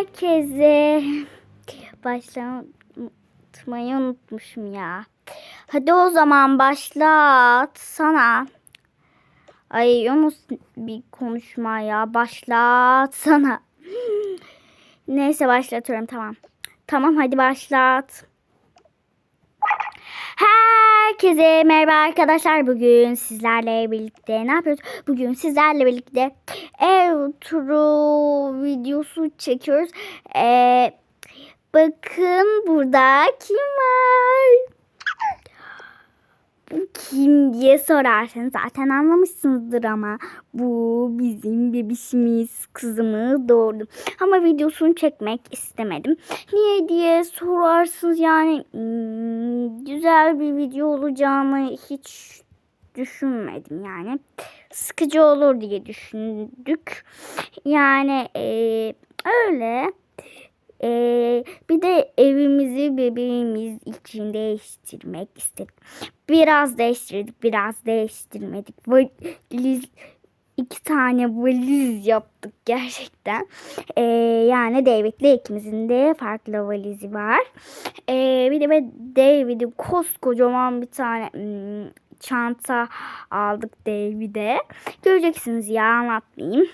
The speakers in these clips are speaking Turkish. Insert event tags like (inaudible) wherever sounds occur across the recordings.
herkese. Başlatmayı unutmuşum ya. Hadi o zaman başlat sana. Ay Yunus bir konuşma ya. Başlat sana. Neyse başlatıyorum tamam. Tamam hadi başlat. Herkese merhaba arkadaşlar. Bugün sizlerle birlikte ne yapıyoruz? Bugün sizlerle birlikte ev turu videosu çekiyoruz. Ee, bakın burada kim var? Kim diye sorarsanız zaten anlamışsınızdır ama bu bizim bebişimiz kızımı doğurdu. Ama videosunu çekmek istemedim. Niye diye sorarsınız yani hmm, güzel bir video olacağını hiç düşünmedim yani. Sıkıcı olur diye düşündük. Yani eee, öyle. Ee, bir de evimizi bebeğimiz için değiştirmek istedik. Biraz değiştirdik, biraz değiştirmedik. Valiz, iki tane valiz yaptık gerçekten. Ee, yani David'le ikimizin de farklı valizi var. Ee, bir de David'in koskocaman bir tane hmm, çanta aldık David'e. Göreceksiniz ya anlatmayayım.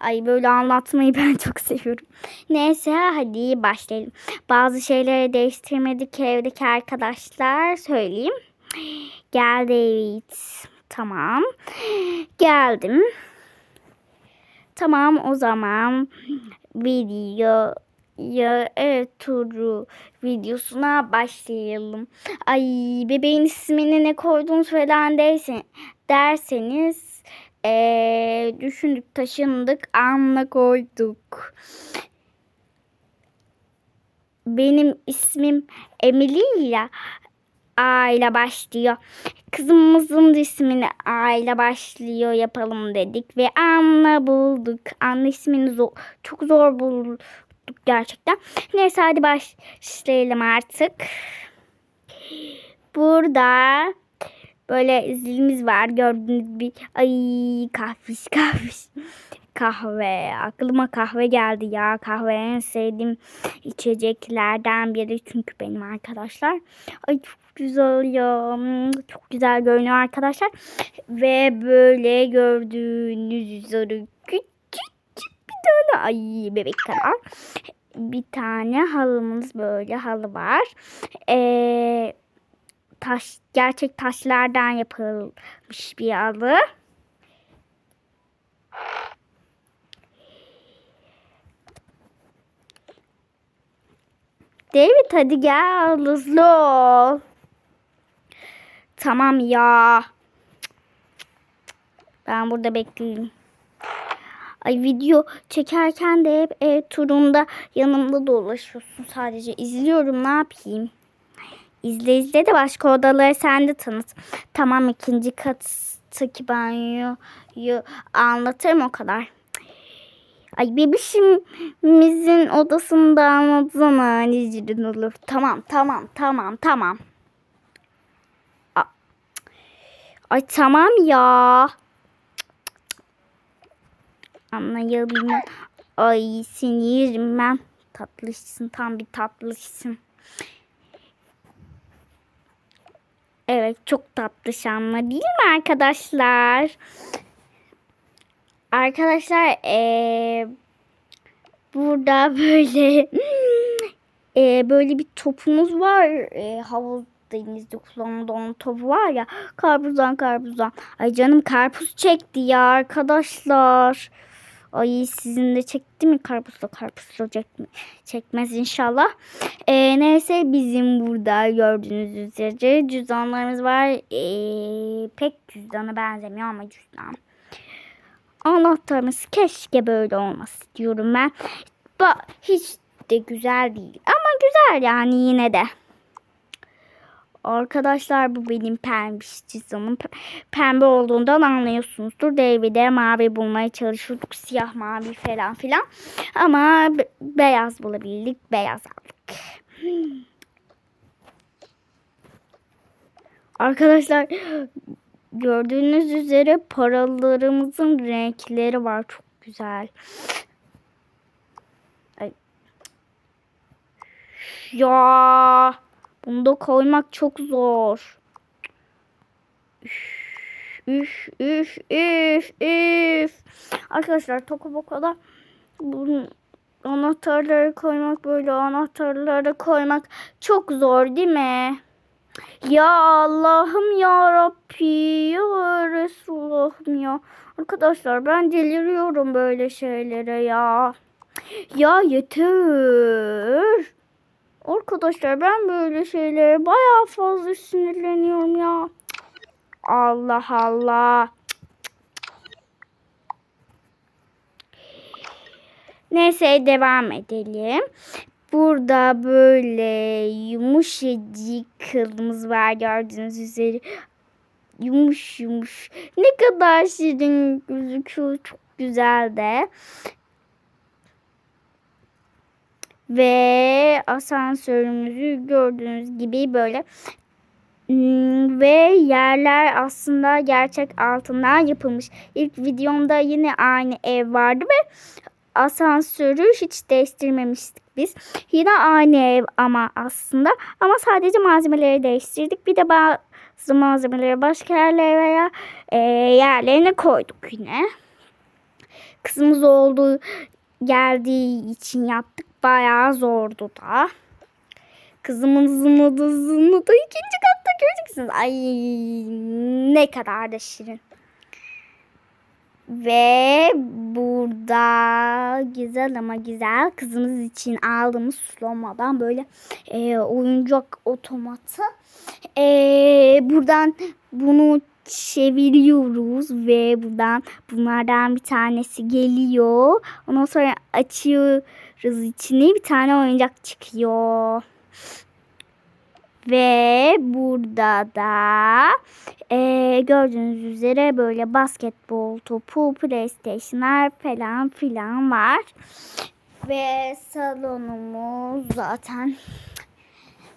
Ay böyle anlatmayı (laughs) ben çok seviyorum. Neyse hadi başlayalım. Bazı şeyleri değiştirmedik evdeki arkadaşlar söyleyeyim. Gel David. Tamam. Geldim. Tamam o zaman video ya ev turu videosuna başlayalım. Ay bebeğin ismini ne koyduğunu falan dersen, derseniz ee, düşündük taşındık anla koyduk. Benim ismim Emily. A ile başlıyor. Kızımızın ismini A ile başlıyor yapalım dedik ve Anna bulduk. Anna ismini zor, çok zor bulduk gerçekten. Neyse hadi başlayalım artık. Burada böyle zilimiz var. Gördüğünüz bir ay kahviş kahviş. Kahve. Aklıma kahve geldi ya. Kahve en sevdiğim içeceklerden biri çünkü benim arkadaşlar. Ay çok güzel ya. Çok güzel görünüyor arkadaşlar. Ve böyle gördüğünüz üzere küçük bir tane ay bebek kadar. Bir tane halımız böyle halı var. Eee taş gerçek taşlardan yapılmış bir halı. David hadi gel hızlı ol. Tamam ya. Ben burada bekleyeyim. Ay video çekerken de hep ev turunda yanımda dolaşıyorsun. Sadece izliyorum ne yapayım. İzle izle de başka odaları sen de tanıt. Tamam ikinci kattaki banyoyu anlatırım o kadar. Ay bebişimizin odasında anlatsana anneciğin olur. Tamam tamam tamam tamam. Ay tamam ya. Anlayalım. Ay seni yerim ben. Tatlısın tam bir tatlısın. Evet çok tatlı şanlı değil mi arkadaşlar? Arkadaşlar eee, burada (laughs) böyle eee, böyle bir topumuz var. Eee, havuz denizde kullanılan topu var ya. Karpuzdan karpuzdan. Ay canım karpuz çekti ya arkadaşlar. Ay sizin de çekti mi karpuzla karpuzla çekme, çekmez inşallah. Ee, neyse bizim burada gördüğünüz üzere cüzdanlarımız var. Ee, pek cüzdana benzemiyor ama cüzdan. Anahtarımız keşke böyle olması diyorum ben. Ba hiç de güzel değil ama güzel yani yine de. Arkadaşlar bu benim pembiş. P- Pembe olduğundan anlıyorsunuzdur. David'e mavi bulmaya çalışıyorduk. Siyah mavi falan filan. Ama be- beyaz bulabildik. Beyaz aldık. Arkadaşlar gördüğünüz üzere paralarımızın renkleri var. Çok güzel. Ay, ya. Bunu da koymak çok zor. Üf üf üf üf. Arkadaşlar Tokoboko'da bunun anahtarları koymak böyle anahtarları koymak çok zor değil mi? Ya Allah'ım ya Rabbi ya Resulallah'ım ya. Arkadaşlar ben deliriyorum böyle şeylere ya. Ya yeter. Arkadaşlar ben böyle şeylere bayağı fazla sinirleniyorum ya. Allah Allah. Neyse devam edelim. Burada böyle yumuşacık kılımız var gördüğünüz üzere. Yumuş yumuş. Ne kadar şirin gözüküyor. Çok güzel de. Ve asansörümüzü gördüğünüz gibi böyle Hmm, ve yerler aslında gerçek altından yapılmış. İlk videomda yine aynı ev vardı ve asansörü hiç değiştirmemiştik biz. Yine aynı ev ama aslında ama sadece malzemeleri değiştirdik. Bir de bazı malzemeleri başka yerlere veya e, yerlerine koyduk yine. Kızımız olduğu geldiği için yaptık. Bayağı zordu da. Kızımın zımıdı zımıdı ikinci katta göreceksiniz. Ay ne kadar da şirin. Ve burada güzel ama güzel kızımız için aldığımız sulamadan böyle e, oyuncak otomatı. E, buradan bunu çeviriyoruz ve buradan bunlardan bir tanesi geliyor. Ondan sonra açıyoruz içini bir tane oyuncak çıkıyor. Ve burada da e, gördüğünüz üzere böyle basketbol topu, playstationlar falan filan var. Ve salonumuz zaten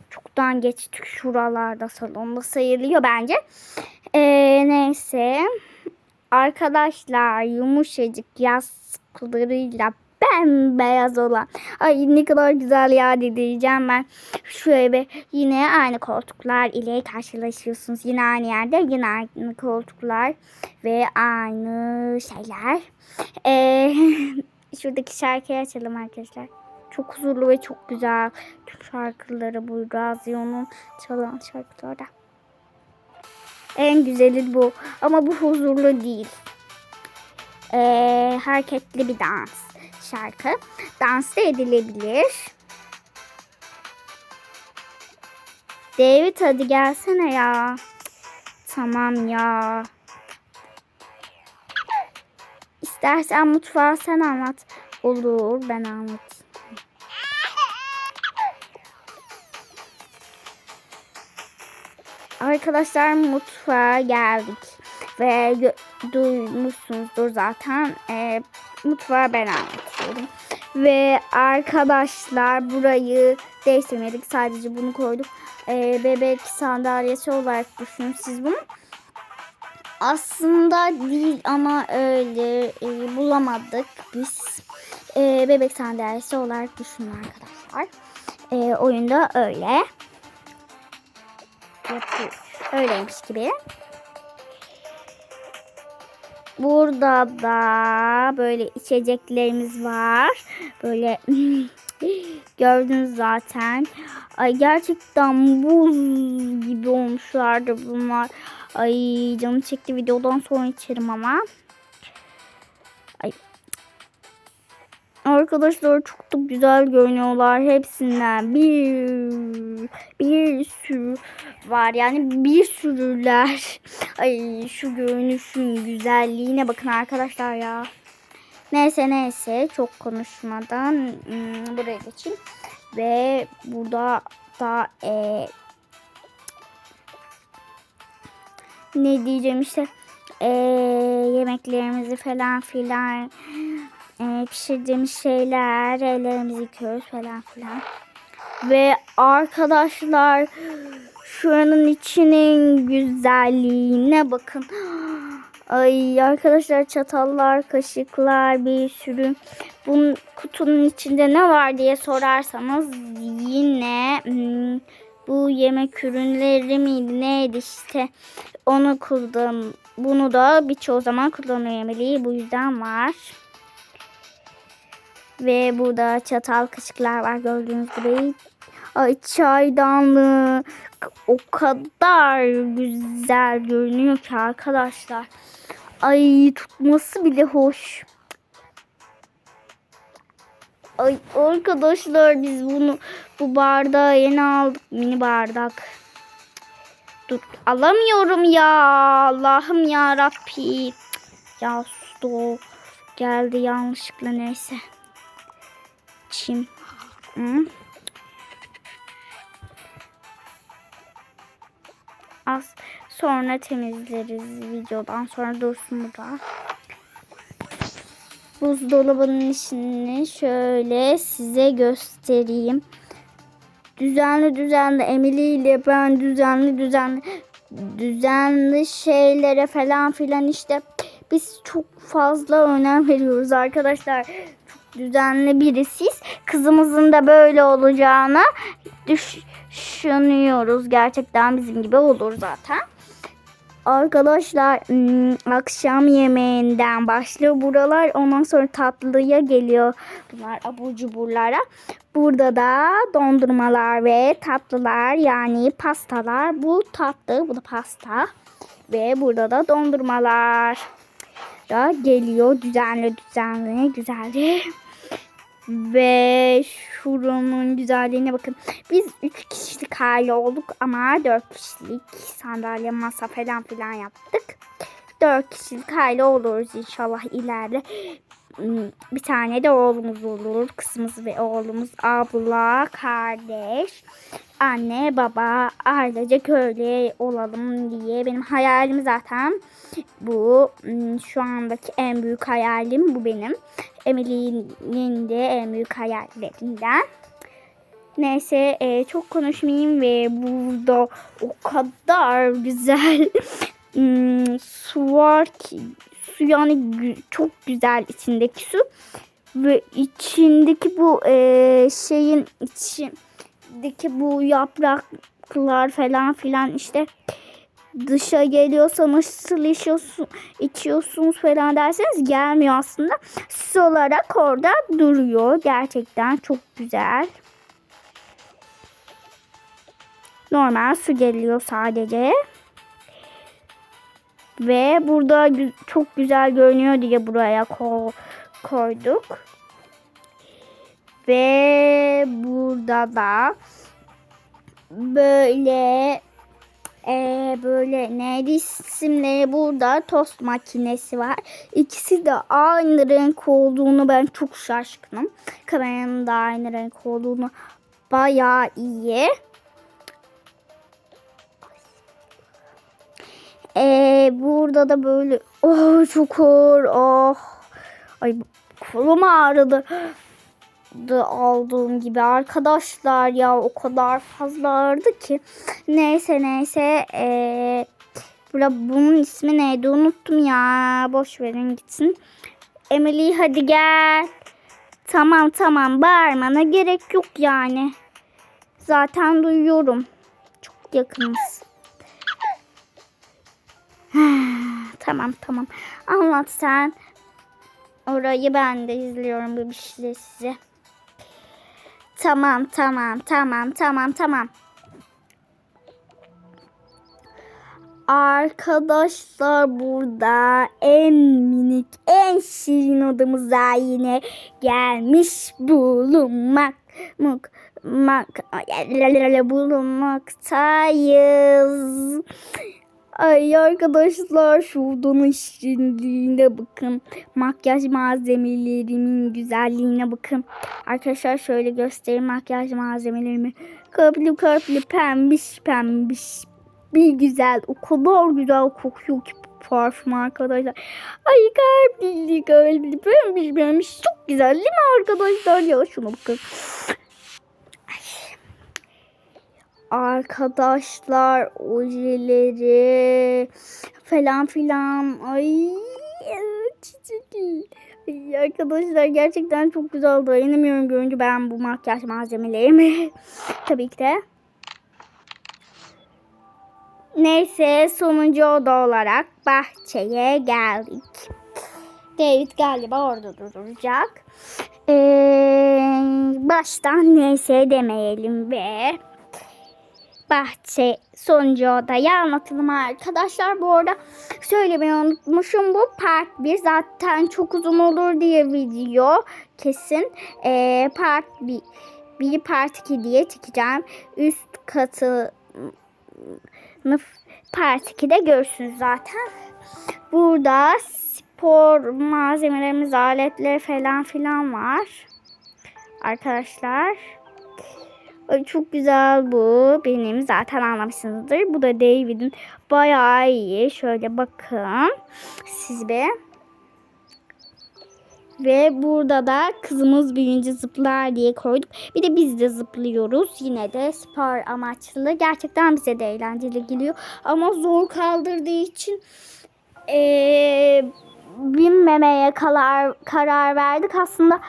çoktan geçtik şuralarda salonda sayılıyor bence. E, neyse arkadaşlar yumuşacık yastıklarıyla bembeyaz olan. Ay ne kadar güzel ya diyeceğim ben. Şu eve yine aynı koltuklar ile karşılaşıyorsunuz. Yine aynı yerde yine aynı koltuklar ve aynı şeyler. Ee, (laughs) şuradaki şarkıyı açalım arkadaşlar. Çok huzurlu ve çok güzel. Tüm şarkıları bu Razio'nun çalan şarkılarda. En güzeli bu. Ama bu huzurlu değil. Ee, hareketli bir dans şarkı. Dans da edilebilir. David hadi gelsene ya. Tamam ya. İstersen mutfağı sen anlat. Olur ben anlat. Arkadaşlar mutfağa geldik. Ve duymuşsunuzdur zaten. E, mutfağı ben anlatıyorum. Ve arkadaşlar burayı değiştirmedik. Sadece bunu koyduk. E, bebek sandalyesi olarak düşünün siz bunu. Aslında değil ama öyle e, bulamadık biz. E, bebek sandalyesi olarak düşünün arkadaşlar. E, oyunda öyle. Yapıyor. Öyleymiş gibi. Burada da böyle içeceklerimiz var. Böyle (laughs) gördünüz zaten. Ay gerçekten buz gibi olmuşlardı bunlar. Ay canım çekti videodan sonra içerim ama. Arkadaşlar çok da güzel görünüyorlar. Hepsinden bir bir sürü var. Yani bir sürüler. (laughs) Ay şu görünüşün güzelliğine bakın arkadaşlar ya. Neyse neyse çok konuşmadan hmm, buraya geçeyim. Ve burada da e, ne diyeceğim işte e, yemeklerimizi falan filan e, pişirdiğimiz şeyler ellerimizi yıkıyoruz falan filan. Ve arkadaşlar şuranın içinin güzelliğine bakın. Ay arkadaşlar çatallar, kaşıklar, bir sürü bunun kutunun içinde ne var diye sorarsanız yine hmm, bu yemek ürünleri miydi neydi işte onu kullan bunu da birçoğu zaman kullanıyor Emily. Bu yüzden var. Ve burada çatal kaşıklar var gördüğünüz gibi. Ay çaydanlık o kadar güzel görünüyor ki arkadaşlar. Ay tutması bile hoş. Ay arkadaşlar biz bunu bu bardağı yeni aldık mini bardak. Dur alamıyorum ya Allah'ım ya Rabbi. Ya stop geldi yanlışlıkla neyse. Çim. Hı? Az sonra temizleriz videodan sonra dursun burada. Buzdolabının içini şöyle size göstereyim. Düzenli düzenli Emily ile ben düzenli düzenli düzenli şeylere falan filan işte biz çok fazla önem veriyoruz arkadaşlar. Düzenli birisiyiz. Kızımızın da böyle olacağına düşünüyoruz. Gerçekten bizim gibi olur zaten. Arkadaşlar ım, akşam yemeğinden başlıyor buralar. Ondan sonra tatlıya geliyor bunlar abur cuburlara. Burada da dondurmalar ve tatlılar yani pastalar. Bu tatlı, bu da pasta. Ve burada da dondurmalar da geliyor düzenli düzenli güzelce. Ve şuranın güzelliğine bakın. Biz 3 kişilik hali olduk ama 4 kişilik sandalye, masa falan filan yaptık. 4 kişilik hali oluruz inşallah ileride. Bir tane de oğlumuz olur. Kızımız ve oğlumuz abla, kardeş, anne, baba, ailecek öyle olalım diye. Benim hayalim zaten bu. Hmm, Şu andaki en büyük hayalim bu benim. Emily'nin de en büyük hayallerinden. Neyse e, çok konuşmayayım ve burada o kadar güzel (laughs) hmm, su var ki su yani çok güzel içindeki su ve içindeki bu e, şeyin içindeki bu yapraklar falan filan işte dışa geliyorsa nasıl içiyorsun, içiyorsunuz falan derseniz gelmiyor aslında. Su olarak orada duruyor. Gerçekten çok güzel. Normal su geliyor sadece. Ve burada çok güzel görünüyor diye buraya ko- koyduk. Ve burada da böyle ee, böyle neydi isimleri burada tost makinesi var. İkisi de aynı renk olduğunu ben çok şaşkınım. Kameranın da aynı renk olduğunu bayağı iyi. Ee, burada da böyle oh ağır oh. Ay kolum ağrıdı. Da aldığım gibi arkadaşlar ya o kadar fazla ağrıdı ki. Neyse neyse ee, bura- bunun ismi neydi unuttum ya boş verin gitsin. Emily hadi gel. Tamam tamam bağırmana gerek yok yani. Zaten duyuyorum. Çok yakınız (sighs) tamam tamam anlat sen orayı ben de izliyorum bu bir şey size. Tamam tamam tamam tamam tamam. Arkadaşlar burada en minik en şirin odamıza yine gelmiş bulunmak muk mak bulunmaktayız. Ay arkadaşlar şu odanın şirinliğine bakın. Makyaj malzemelerimin güzelliğine bakın. Arkadaşlar şöyle göstereyim makyaj malzemelerimi. Kalpli kalpli pembiş pembiş. Bir güzel o kadar güzel kokuyor ki parfüm arkadaşlar. Ay kalpli kalpli pembiş pembiş çok güzel değil mi arkadaşlar ya şuna bakın. Arkadaşlar ojeleri falan filan ay evet, çiçek Ay, Arkadaşlar gerçekten çok güzel dayanamıyorum görünce ben bu makyaj malzemelerimi. (laughs) Tabii ki de. Neyse sonuncu oda olarak bahçeye geldik. David galiba orada duracak. Ee, baştan neyse demeyelim ve bahçe sonuncu odayı anlatalım arkadaşlar. Bu arada söylemeyi unutmuşum. Bu part 1 zaten çok uzun olur diye video kesin. Ee, part 1 bir part 2 diye çekeceğim. Üst katı part 2'de görürsünüz zaten. Burada spor malzemelerimiz, aletler falan filan var. Arkadaşlar. Çok güzel bu. Benim zaten anlamışsınızdır. Bu da David'in bayağı iyi. Şöyle bakın. Siz be. Ve burada da kızımız büyüyünce zıplar diye koyduk. Bir de biz de zıplıyoruz. Yine de spor amaçlı. Gerçekten bize de eğlenceli geliyor. Ama zor kaldırdığı için eee binmemeye karar, karar verdik. Aslında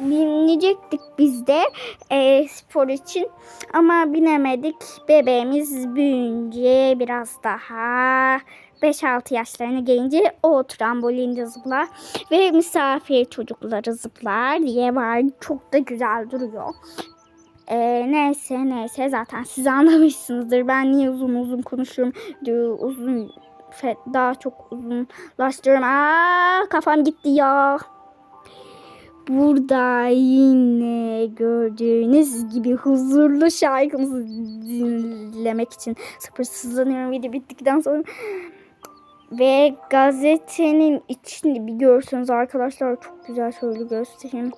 binecektik biz de eee, spor için. Ama binemedik. Bebeğimiz büyüyünce biraz daha 5-6 yaşlarına gelince o trambolinde zıplar ve misafir çocukları zıplar diye var. Çok da güzel duruyor. Ee, neyse neyse zaten siz anlamışsınızdır. Ben niye uzun uzun konuşuyorum diyor uzun daha çok uzunlaştırıyorum. Aa, kafam gitti ya. Burada yine gördüğünüz gibi huzurlu şarkımızı dinlemek için sabırsızlanıyorum video bittikten sonra. Ve gazetenin içini bir görseniz arkadaşlar çok güzel şöyle göstereyim.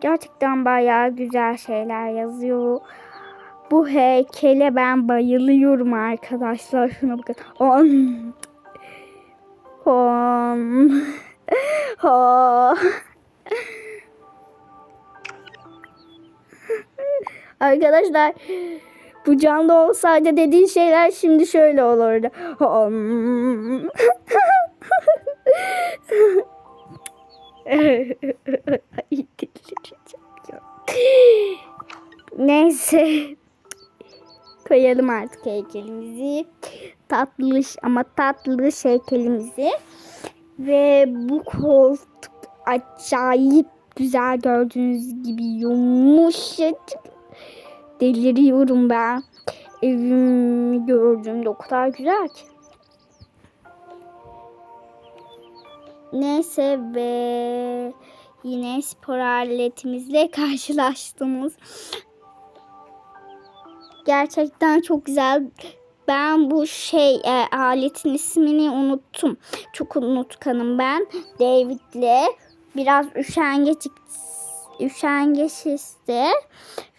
Gerçekten bayağı güzel şeyler yazıyor. Bu heykele ben bayılıyorum arkadaşlar. Şuna bakın. On. On. (laughs) Ha. Arkadaşlar bu canlı olsaydı dediğin şeyler şimdi şöyle olurdu. Neyse. Koyalım artık heykelimizi. Tatlış ama tatlış heykelimizi. Ve bu koltuk acayip güzel gördüğünüz gibi yumuşacık. Deliriyorum ben. Evimi gördüğümde o kadar güzel ki. Neyse ve yine spor aletimizle (laughs) karşılaştığımız gerçekten çok güzel. Ben bu şey e, aletin ismini unuttum. Çok unutkanım ben. David'le biraz üşengeç üşengeçizdi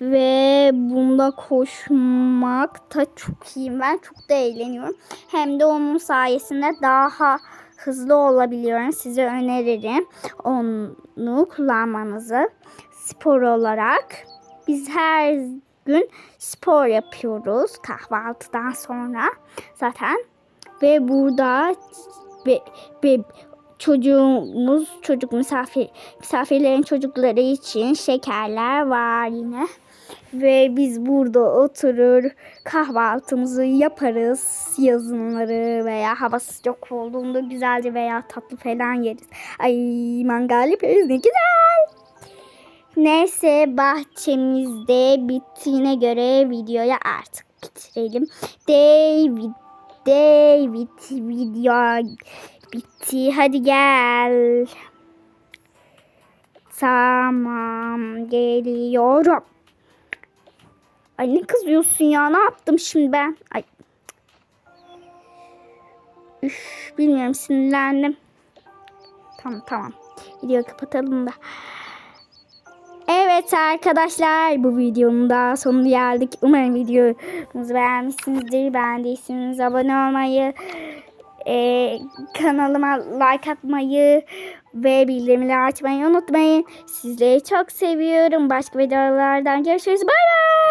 ve bunda koşmak da çok iyiyim ben çok da eğleniyorum. Hem de onun sayesinde daha hızlı olabiliyorum. Size öneririm onu kullanmanızı spor olarak. Biz her gün spor yapıyoruz kahvaltıdan sonra zaten ve burada ve, ve çocuğumuz çocuk misafir misafirlerin çocukları için şekerler var yine ve biz burada oturur kahvaltımızı yaparız yazınları veya hava sıcak olduğunda güzelce veya tatlı falan yeriz. Ay mangal yapıyoruz ne güzel. Neyse bahçemizde bittiğine göre videoyu artık bitirelim. David David video bitti. Hadi gel. Tamam geliyorum. Ay ne kızıyorsun ya? Ne yaptım şimdi ben? Ay. Üf, bilmiyorum sinirlendim. Tamam tamam. Videoyu kapatalım da. Evet arkadaşlar bu videonun da sonuna geldik. Umarım videomuzu beğenmişsinizdir. Beğendiyseniz abone olmayı, e, kanalıma like atmayı ve bildirimleri açmayı unutmayın. Sizleri çok seviyorum. Başka videolardan görüşürüz. Bay bay.